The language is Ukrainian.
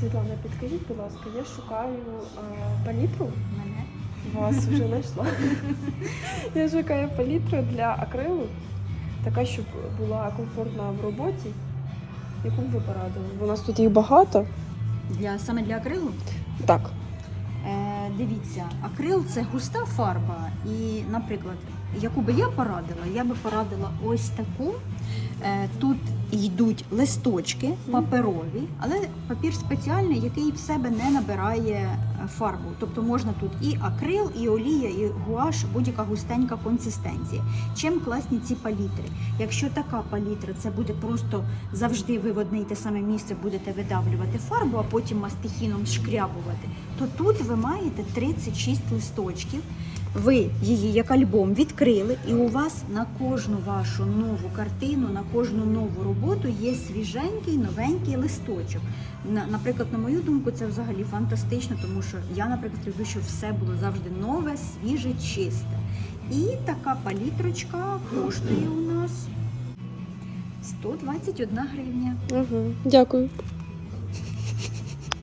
Світлана, підкажіть, будь ласка, я шукаю е, палітру. Мене Вас вже знайшла. Я шукаю палітру для акрилу, така, щоб була комфортна в роботі. Яку б ви порадили? У нас тут їх багато. для саме для акрилу. Так. Е, дивіться, акрил це густа фарба. І, наприклад, яку би я порадила, я би порадила ось таку. Е, тут йдуть листочки паперові, але папір спеціальний, який в себе не набирає е, фарбу. Тобто можна тут і акрил, і олія, і гуаш, будь-яка густенька консистенція. Чим класні ці палітри? Якщо така палітра, це буде просто завжди ви в одне й те саме місце будете видавлювати фарбу, а потім мастихіном шкрябувати, то тут ви маєте 36 листочків. Ви її як альбом відкрили, і у вас на кожну вашу нову картину, на кожну нову роботу є свіженький новенький листочок. Наприклад, на мою думку, це взагалі фантастично, тому що я, наприклад, люблю, щоб все було завжди нове, свіже, чисте. І така палітрочка коштує у нас 121 гривня. Угу. Дякую.